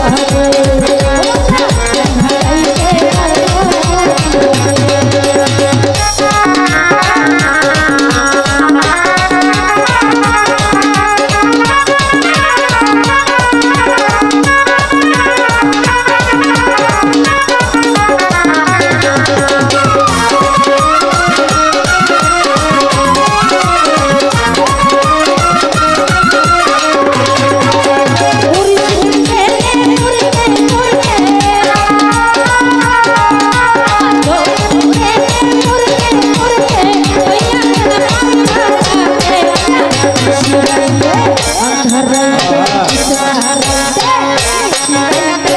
ভালো হারাইতে হারাইতে হারাইতে